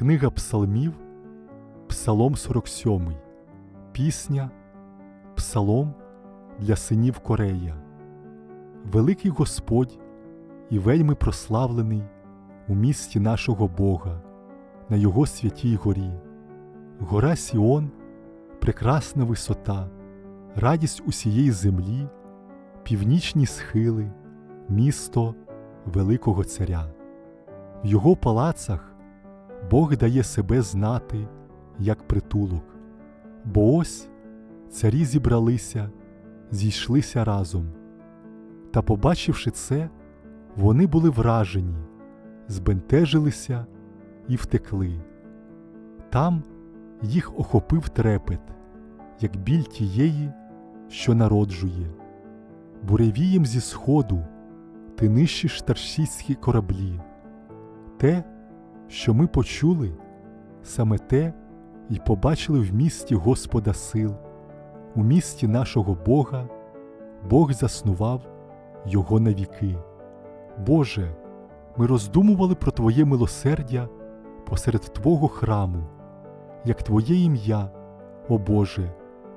Книга Псалмів, Псалом 47, Пісня, Псалом для синів Корея. Великий Господь і вельми прославлений у місті нашого Бога, на Його святій горі. Гора Сіон, прекрасна висота, радість усієї землі, північні схили, місто Великого Царя. В його палацах Бог дає себе знати, як притулок, бо ось царі зібралися, зійшлися разом. Та, побачивши це, вони були вражені, збентежилися і втекли. Там їх охопив трепет, як біль тієї, що народжує. Буревієм зі сходу ти нищиш таршістські кораблі. Те, що ми почули, саме те й побачили в місті Господа сил, у місті нашого Бога, Бог заснував його навіки. Боже, ми роздумували про Твоє милосердя посеред Твого храму, як Твоє ім'я, о Боже,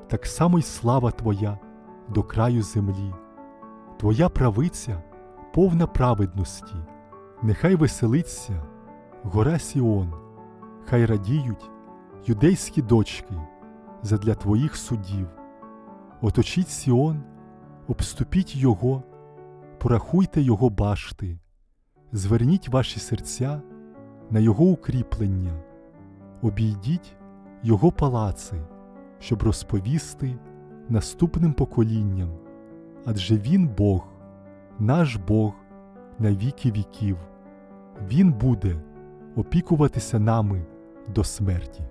так само й слава Твоя до краю землі. Твоя правиця повна праведності, нехай веселиться гора Сіон, хай радіють юдейські дочки задля Твоїх судів. Оточіть Сіон, обступіть його, порахуйте його башти, зверніть ваші серця на його укріплення, обійдіть його палаци, щоб розповісти наступним поколінням, адже Він Бог, наш Бог на віки віків, Він буде опікуватися нами до смерті.